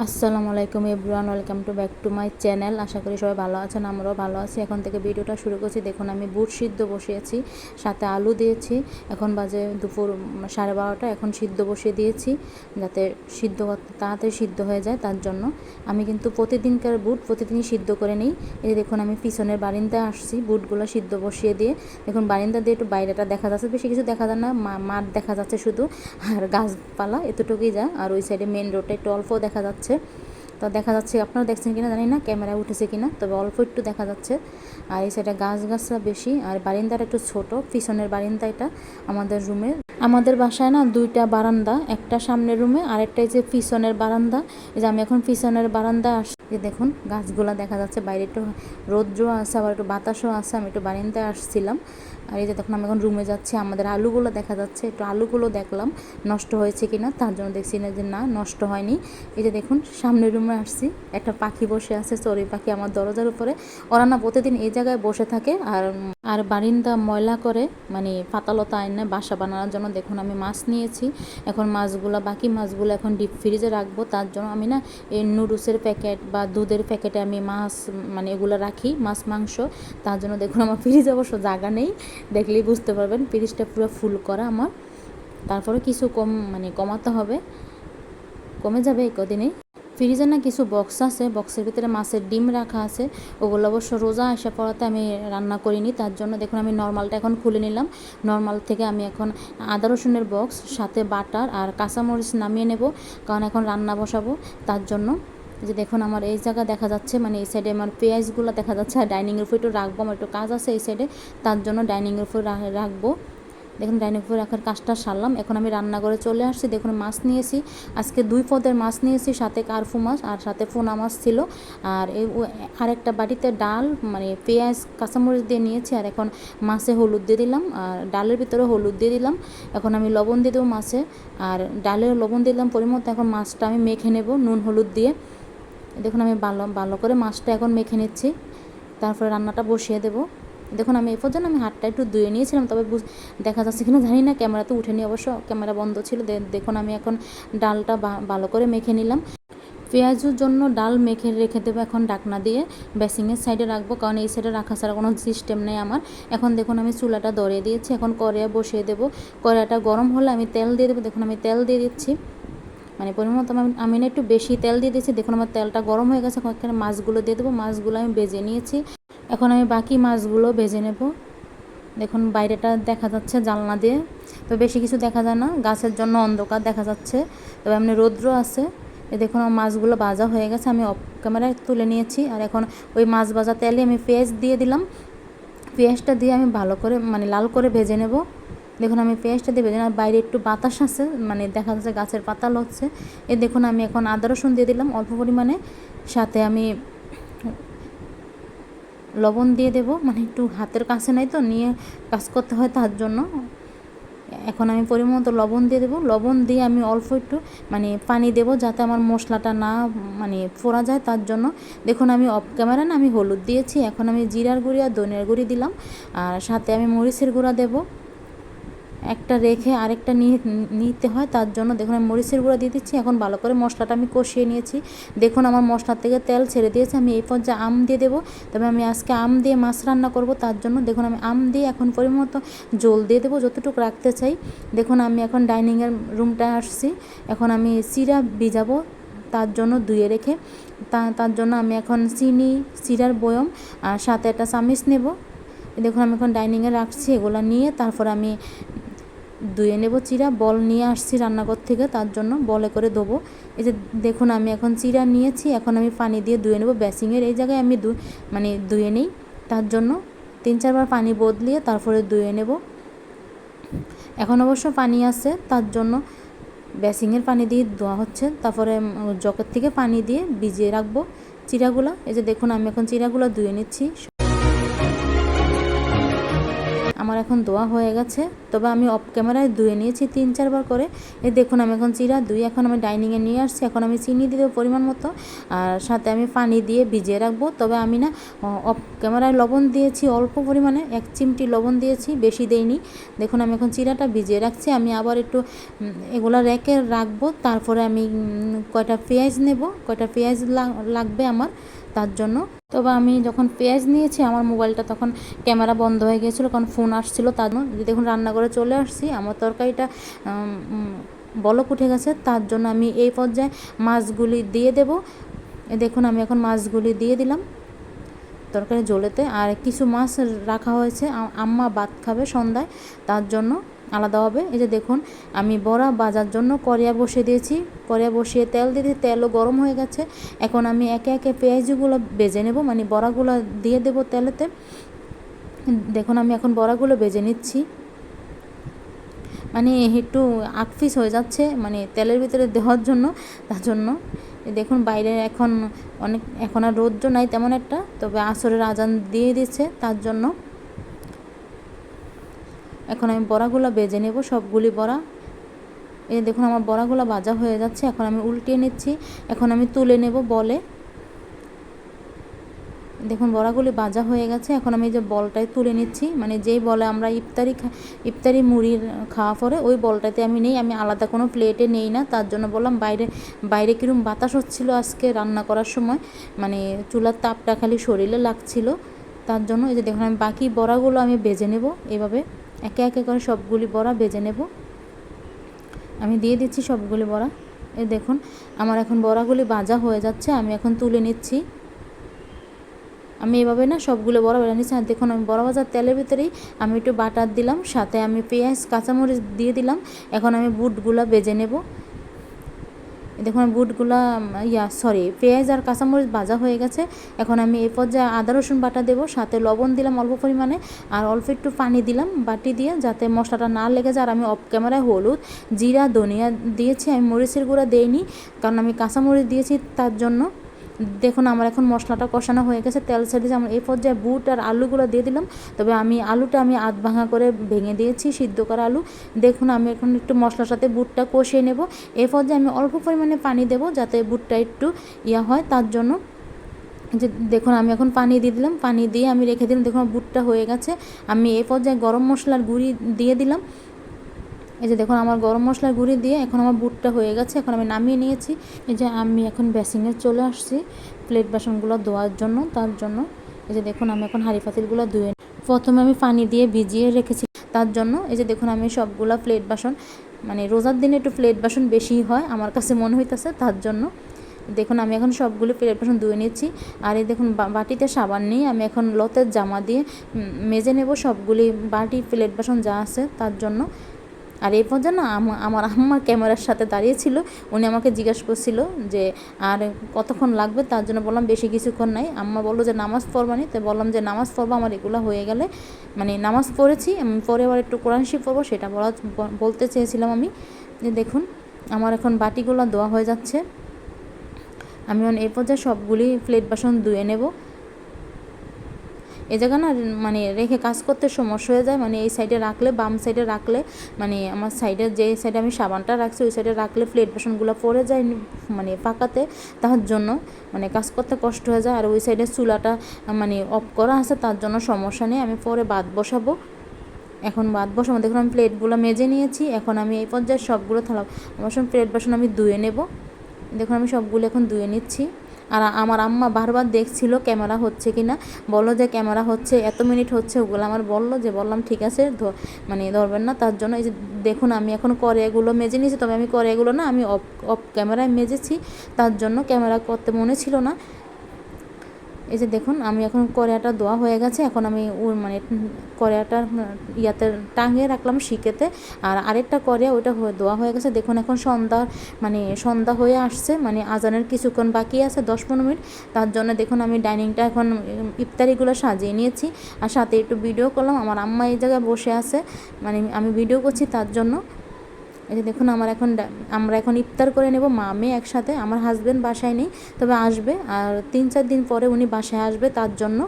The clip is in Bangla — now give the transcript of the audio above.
আসসালামু আলাইকুম everyone, welcome to back to my channel. আশা করি সবাই ভালো আছেন, আমরাও ভালো আছি। এখন থেকে ভিডিওটা শুরু করছি। দেখুন, আমি বুট সিদ্ধ বসিয়েছি, সাথে আলু দিয়েছি। এখন বাজে দুপুর সাড়ে বারোটা। এখন সিদ্ধ বসিয়ে দিয়েছি, যাতে সিদ্ধ তাড়াতাড়ি সিদ্ধ হয়ে যায় তার জন্য। আমি কিন্তু প্রতিদিনকার বুট প্রতিদিনই সিদ্ধ করে নিই। এই দেখুন, আমি পিছনের বারিন্দায় আসছি, বুটগুলো সিদ্ধ বসিয়ে দিয়ে। দেখুন, বারিন্দা দিয়ে একটু বাইরেটা দেখা যাচ্ছে। বেশি কিছু দেখা যায় না মাঠ দেখা যাচ্ছে শুধু। আর গাছপালা এতটুকুই যা। আর ওই সাইডে মেন রোডটা একটু অল্প দেখা যাচ্ছে। যাচ্ছে। তো দেখা যাচ্ছে, আপনারা দেখছেন কিনা জানি না ক্যামেরা উঠেছে কিনা, তবে অল্প একটু দেখা যাচ্ছে। আর এই সাইডে গাছ গাছরা বেশি, আর বারিন্দাটা একটু ছোট, পিছনের বারিন্দা এটা আমাদের রুমে আমাদের বাসায় না দুইটা বারান্দা, একটা সামনের রুমে আরেকটা এই যে পিছনের বারান্দা। এই যে আমি এখন পিছনের বারান্দা আসছি যে দেখুন গাছগুলা দেখা যাচ্ছে, বাইরে একটু রৌদ্র আছে, আবার একটু বাতাসও আছে, আমি একটু বারিন্দায় আসছিলাম। আর এই যে দেখুন, আমি এখন রুমে যাচ্ছি, আমাদের আলুগুলো দেখা যাচ্ছে, একটু আলুগুলো দেখলাম, নষ্ট হয়েছে কি না তার জন্য দেখছি না যে না, নষ্ট হয়নি। এই যে দেখুন, সামনের রুমে আসছি, একটা পাখি বসে আছে চড়ি পাখি আমার দরজার উপরে। ওরা না প্রতিদিন এই জায়গায় বসে থাকে, আর আর বারিন্দা ময়লা করে মানে পাতালতা আইনে বাসা বানানোর জন্য দেখুন আমি মাছ নিয়েছি। এখন মাছগুলো, বাকি মাছগুলো এখন ডিপ ফ্রিজে রাখব, তার জন্য আমি না এই নুডলসের প্যাকেট বা দুধের প্যাকেটে আমি মাছ মানে এগুলো রাখি, মাছ, মাংস। তার জন্য দেখুন আমার ফ্রিজে অবশ্য জায়গা নেই। দেখলেই বুঝতে পারবেন, ফ্রিজটা পুরো ফুল করা আমার। তারপরে কিছু কম মানে কমাতে হবে। কমে যাবে এই কদিনেই ফ্রিজে না কিছু বক্স আছে। বক্সের ভিতরে মাছের ডিম রাখা আছে। ওগুলো অবশ্য রোজা আসা পড়াতে আমি রান্না করিনি। তার জন্য দেখুন আমি নর্মালটা এখন খুলে নিলাম। নর্মাল থেকে আমি এখন আদা, রসুনের বক্স সাথে বাটার আর কাঁচামরিচ নামিয়ে নেব। কারণ এখন রান্না বসাবো। তার জন্য যে দেখুন, আমার এই জায়গা দেখা যাচ্ছে মানে এই সাইডে আমার পেঁয়াজগুলো দেখা যাচ্ছে, আর ডাইনিংয়ের উপর একটু রাখব, আমার একটু কাজ আছে এই সাইডে তার জন্য ডাইনিংয়ের উপর রাখব। দেখুন ডাইনিং উপর রাখার কাজটা সারলাম, এখন আমি রান্নাঘরে চলে আসছি, দেখুন মাছ নিয়েছি, আজকে দুই পদের মাছ নিয়েছি, সাথে কারফু মাছ আর সাথে ফোনা মাছ ছিল, আর এই আরেকটা বাটিতে ডাল মানে পেঁয়াজ, কাঁচামরিচ দিয়ে নিয়েছি, আর এখন মাছে হলুদ দিয়ে দিলাম, আর ডালের ভিতরে হলুদ দিয়ে দিলাম, এখন আমি লবণ দিয়ে দেবো মাছে, আর ডালের লবণ দিলাম পরিমতো এখন মাছটা আমি মেখে নেব নুন, হলুদ দিয়ে। দেখুন আমি ভালো ভালো করে মাছটা এখন মেখে নিচ্ছি। তারপরে রান্নাটা বসিয়ে দেবো। দেখুন আমি এ পর্যন্ত আমি হাতটা একটু ধুয়ে নিয়েছিলাম, তবে দেখা যাচ্ছে কিনা জানি না, ক্যামেরাতে উঠেনি অবশ্য, ক্যামেরা বন্ধ ছিল। দেখুন আমি এখন ডালটা ভালো করে মেখে নিলাম। পেঁয়াজুর জন্য ডাল মেখে রেখে দেবো এখন ডাকনা দিয়ে। বেসিংয়ের সাইডে রাখব, কারণ এই সাইডে রাখা ছাড়া কোনো সিস্টেম নেই আমার। এখন দেখুন আমি চুলাটা দরিয়ে দিয়েছি, এখন কড়াইয়া বসিয়ে দেবো। কড়াইটা গরম হলে আমি তেল দিয়ে দেবো। দেখুন আমি তেল দিয়ে দিচ্ছি। মানে পরিমাণ মতো আমি একটু বেশি তেল দিয়ে দিয়েছি। দেখুন আমার তেলটা গরম হয়ে গেছে, এখানে মাছগুলো দিয়ে দেবো। মাছগুলো আমি বেজে নিয়েছি। এখন আমি বাকি মাছগুলো ভেজে নেব। দেখুন বাইরেটা দেখা যাচ্ছে জানলা দিয়ে। তো বেশি কিছু দেখা যায় না। গাছের জন্য অন্ধকার দেখা যাচ্ছে। তবে এমনি রৌদ্র আছে। এ দেখুন আমার মাছগুলো ভাজা হয়ে গেছে। আমি অফ ক্যামেরায় তুলে নিয়েছি। আর এখন ওই মাছ ভাজা তেলে আমি পেঁয়াজ দিয়ে দিলাম। পেঁয়াজটা দিয়ে আমি ভালো করে মানে লাল করে ভেজে নেব। দেখুন, আমি পেঁয়াজটা ভেজে আর বাইরে একটু বাতাস আছে মানে দেখা যাচ্ছে গাছের পাতা লচ্ছে। এ দেখুন, আমি এখন আদা রসুন দিয়ে দিলাম, অল্প পরিমাণে। সাথে আমি লবণ দিয়ে দেব মানে একটু হাতের কাছে নাই তো, নিয়ে কাজ করতে হয় তার জন্য। এখন আমি পরিমাণ মতো লবণ দিয়ে দেবো, লবণ দিয়ে আমি অল্প একটু মানে পানি দেব যাতে আমার মশলাটা না মানে ফোড়া যায় তার জন্য। দেখুন, আমি অফ ক্যামেরা না, আমি হলুদ দিয়েছি, এখন আমি জিরার গুঁড়ি আর ধনিয়ার গুঁড়ি দিলাম। আর সাথে আমি মরিচের গুঁড়া দেবো। একটা রেখে আরেকটা নিতে হয়, তার জন্য দেখুন আমি মরিচের গুঁড়া দিয়ে দিচ্ছি, এখন ভালো করে মশলাটা আমি কষিয়ে নিয়েছি। দেখুন আমার মশলার থেকে তেল ছেড়ে দিয়েছে, আমি এই পর্যায়ে আম দিয়ে দেবো। তবে আমি আজকে আম দিয়ে মাছ রান্না করব, তার জন্য দেখুন আমি আম দিয়ে এখন পরিমতো জল দিয়ে দেবো, যতটুকু রাখতে চাই। দেখুন আমি এখন ডাইনিংয়ের রুমটা আসছি, এখন আমি চিরা ভিজাবো, তার জন্য ধুয়ে রেখে, তা, তার জন্য আমি এখন চিনি চিরার বয়ম, আর সাথে একটা চামিচ নেব। দেখুন আমি এখন ডাইনিংয়ে রাখছি, এগুলো নিয়ে তারপর আমি ধুয়ে নেব চিরা, বল নিয়ে আসছি রান্নাঘর থেকে, তার জন্য বলে করে দেবো। এই যে দেখুন, আমি এখন চিরা নিয়েছি, এখন আমি পানি দিয়ে ধুয়ে নেব। বেসিংয়ের এই জায়গায় আমি মানে ধুয়ে নিই, তার জন্য তিন চারবার পানি বদলিয়ে তারপরে ধুয়ে নেব। এখন অবশ্য পানি আছে, তার জন্য বেসিংয়ের পানি দিয়ে ধোয়া হচ্ছে। তারপরে জকের থেকে পানি দিয়ে ভিজিয়ে রাখব চিরাগুলো। এই যে দেখুন, আমি এখন চিরাগুলো ধুয়ে নিচ্ছি। আমার এখন দোয়া হয়ে গেছে। তবে আমি অফ ক্যামেরায় ধুয়ে নিয়েছি তিন চারবার করে। এই দেখুন, আমি এখন চিরা দুই এখন আমি ডাইনিংয়ে নিয়ে আসছি, এখন আমি চিনি দিয়ে দেবো পরিমাণ মতো। আর সাথে আমি পানি দিয়ে ভিজিয়ে রাখব। তবে আমি না অফ ক্যামেরায় লবণ দিয়েছি অল্প পরিমাণে, এক চিমটি লবণ দিয়েছি, বেশি দেইনি। দেখুন, আমি এখন চিরাটা ভিজিয়ে রাখছি। আমি আবার একটু এগুলা রেখে রাখব। তারপরে আমি কয়টা পেঁয়াজ নেব, কয়টা পেঁয়াজ লাগবে আমার। তার জন্য। তবে আমি যখন পেঁয়াজ নিয়েছি, আমার মোবাইলটা তখন ক্যামেরা বন্ধ হয়ে গিয়েছিল, কারণ ফোন আসছিল তার জন্য। দেখুন রান্না করে চলে আসছি, আমার তরকারিটা বলক উঠে গেছে, তার জন্য আমি এই পর্যায়ে মাছগুলি দিয়ে দেব। দেখুন, আমি এখন মাছগুলি দিয়ে দিলাম তরকারি জ্বলেতে আর কিছু মাছ রাখা হয়েছে আম্মা ভাত খাবে সন্ধ্যায়, তার জন্য। আলাদাভাবে এই যে দেখুন, আমি বড়া বাজার জন্য করিয়া বসিয়ে দিয়েছি। করিয়া বসিয়ে তেল দিয়ে তেলও গরম হয়ে গেছে। এখন আমি একে একে পেঁয়াজগুলো বেজে নেব মানে বড়াগুলো দিয়ে দেব তেলেতে। দেখুন, আমি এখন বড়াগুলো বেজে নিচ্ছি। মানে একটু আকফিস হয়ে যাচ্ছে মানে তেলের ভিতরে দেওয়ার জন্য, তার জন্য। দেখুন, বাইরে এখন অনেক, এখন আর রৌদ্র নাই তেমন একটা, তবে আসরের আজান দিয়ে দিচ্ছে তার জন্য। এখন আমি বড়াগুলো বেজে নেব, সবগুলি বড়া। এই দেখুন আমার বড়াগুলো ভাজা হয়ে যাচ্ছে, এখন আমি উল্টিয়ে নিচ্ছি। এখন আমি তুলে নেব বলে। দেখুন বড়াগুলি ভাজা হয়ে গেছে, এখন আমি যে বলটাই তুলে নিচ্ছি। মানে যেই বলে আমরা ইফতারি ইফতারি মুড়ির খাওয়া পরে, ওই বলটাতে আমি নেই, আমি আলাদা কোনো প্লেটে নেই না। তার জন্য বললাম বাইরে বাইরে কিরম বাতাস হচ্ছিল আজকে রান্না করার সময়। মানে চুলার তাপটা খালি শরীরে লাগছিল। তার জন্য এই যে দেখুন আমি বাকি বড়াগুলো আমি বেজে নেব এভাবে। একে একে করে সবগুলি বড়া বেজে নেব। আমি দিয়ে দিচ্ছি সবগুলি বড়া। এ দেখুন, আমার এখন বড়াগুলি ভাজা হয়ে যাচ্ছে, আমি এখন তুলে নিচ্ছি। আমি এভাবে না সবগুলো বড়া বেড়া নিচ্ছি। আর দেখুন, আমি বড়া ভাজার তেলের ভিতরেই আমি একটু বাটার দিলাম, সাথে আমি পেঁয়াজ, কাঁচামরিচ দিয়ে দিলাম। এখন আমি বুটগুলো বেজে নেব। দেখুন, বুটগুলা ইয়া সরি পেঁয়াজ আর কাঁচামরিচ ভাজা হয়ে গেছে। এখন আমি এই পর্যায়ে আদা, রসুন বাটা দেবো, সাথে লবণ দিলাম অল্প পরিমাণে, আর অল্প একটু পানি দিলাম, বাটি দিয়ে, যাতে মশলাটা না লেগে যায়। আর আমি অফ ক্যামেরায় হলুদ, জিরা, ধনিয়া দিয়েছি, আমি মরিচের গুঁড়া দেইনি, কারণ আমি কাঁচামরিচ দিয়েছি তার জন্য। দেখুন, আমার এখন মশলাটা কষানো হয়ে গেছে, তেল ছেড়েছে আমার এই পর্যায়ে বুট আর আলুগুলো দিয়ে দিলাম। তবে আমি আলুটা আমি আধ ভাঙা করে ভেঙে দিয়েছি, সিদ্ধ করা আলু। দেখুন, আমি এখন একটু মশলার সাথে বুটটা কষিয়ে নেব। এই পর্যায়ে আমি অল্প পরিমাণে পানি দেবো যাতে বুটটা একটু ইয়া হয়, তার জন্য। যে দেখুন, আমি এখন পানি দিয়ে দিলাম। পানি দিয়ে আমি রেখে দিলাম। দেখুন বুটটা হয়ে গেছে। আমি এই পর্যায়ে গরম মশলার গুঁড়ি দিয়ে দিলাম। এই যে দেখুন, আমার গরম মশলার গুঁড়ি দিয়ে এখন আমার বুটটা হয়ে গেছে, এখন আমি নামিয়ে নিয়েছি। এই যে আমি এখন বেসিংয়ে চলে আসছি প্লেট বাসনগুলো ধোয়ার জন্য, তার জন্য। এই যে দেখুন, আমি এখন হাঁড়ি পাতিলগুলো ধুয়ে প্রথমে আমি পানি দিয়ে ভিজিয়ে রেখেছি, তার জন্য এই যে দেখুন, আমি সবগুলা প্লেট বাসন মানে রোজার দিনে একটু প্লেট বাসন বেশি হয়, আমার কাছে মনে হইতেছে, তার জন্য। দেখুন, আমি এখন সবগুলো প্লেট বাসন ধুয়ে নিচ্ছি, আর এই দেখুন বাটিতে সাবান নেই, আমি এখন লতের জামা দিয়ে মেজে নেব সবগুলি বাটি প্লেট বাসন যা আছে, তার জন্য। আর এই পর্যায়ে না আমা- আমার আম্মা ক্যামেরার সাথে দাঁড়িয়েছিল উনি আমাকে জিজ্ঞাসা করছিল যে, আর কতক্ষণ লাগবে? তার জন্য বললাম, বেশি কিছুক্ষণ নাই। আম্মা বলল যে, নামাজ পড়বানি তো বললাম যে, নামাজ পড়ব, আমার এগুলো হয়ে গেলে মানে নামাজ পড়েছি পরে আবার একটু কোরআন শিব পড়ব, সেটা বলা বলতে চেয়েছিলাম আমি। যে, দেখুন, আমার এখন বাটিগুলো দেওয়া হয়ে যাচ্ছে, আমি এখন এই পর্যায়ে সবগুলি প্লেট বাসন ধুয়ে নেব এই জায়গা না মানে রেখে কাজ করতে সমস্যা হয়ে যায়। মানে এই সাইডে রাখলে, বাম সাইডে রাখলে মানে আমার সাইডে যে সাইডে আমি সাবানটা রাখছি, ওই সাইডে রাখলে প্লেট বাসনগুলো পড়ে যায় মানে পাকাতে তার জন্য মানে কাজ করতে কষ্ট হয়ে যায়। আর ওই সাইডে চুলাটা মানে অফ করা আছে, তার জন্য সমস্যা নেই। আমি পরে বাদ বসাবো। এখন বাদ বসাবো। দেখুন, আমি প্লেটগুলো মেজে নিয়েছি। এখন আমি এই পর্যায়ে সবগুলো থালা আমার সঙ্গে প্লেট বাসন আমি ধুয়ে নেব। দেখুন, আমি সবগুলো এখন ধুয়ে নিচ্ছি। আর আমার আম্মা বারবার দেখছিল ক্যামেরা হচ্ছে কি না বলল যে ক্যামেরা হচ্ছে, এত মিনিট হচ্ছে ওগুলো। আমার বলল যে, বললাম, ঠিক আছে মানে ধরবেন না। তার জন্য এই যে দেখুন, আমি এখন করে এগুলো মেজে নিয়েছি। তবে আমি করে এগুলো না, আমি অফ অফ ক্যামেরায় মেজেছি। তার জন্য ক্যামেরা করতে মনে ছিল না। এই যে দেখুন, আমি এখন কড়াইটা ধোয়া হয়ে গেছে। এখন আমি মানে কড়াইটা ইয়াতে টাঙিয়ে রাখলাম শিকেতে। আর আরেকটা কড়াই, ওইটা ধোয়া হয়ে গেছে। দেখুন, এখন সন্ধ্যা মানে সন্ধ্যা হয়ে আসছে। মানে আজানের কিছুক্ষণ বাকি আছে দশ পনেরো মিনিট। তার জন্য দেখুন, আমি ডাইনিংটা এখন ইফতারিগুলো সাজিয়ে নিয়েছি। আর সাথে একটু ভিডিও করলাম। আমার আম্মা এই জায়গায় বসে আছে। মানে আমি ভিডিও করছি তার জন্য। এই যে দেখুন, আমার এখন আমরা এখন ইফতার করে নেব, মা, মেয়ে একসাথে। আমার হাজব্যান্ড বাসায় নেই, তবে আসবে। আর তিন চার দিন পরে উনি বাসায় আসবে, তার জন্য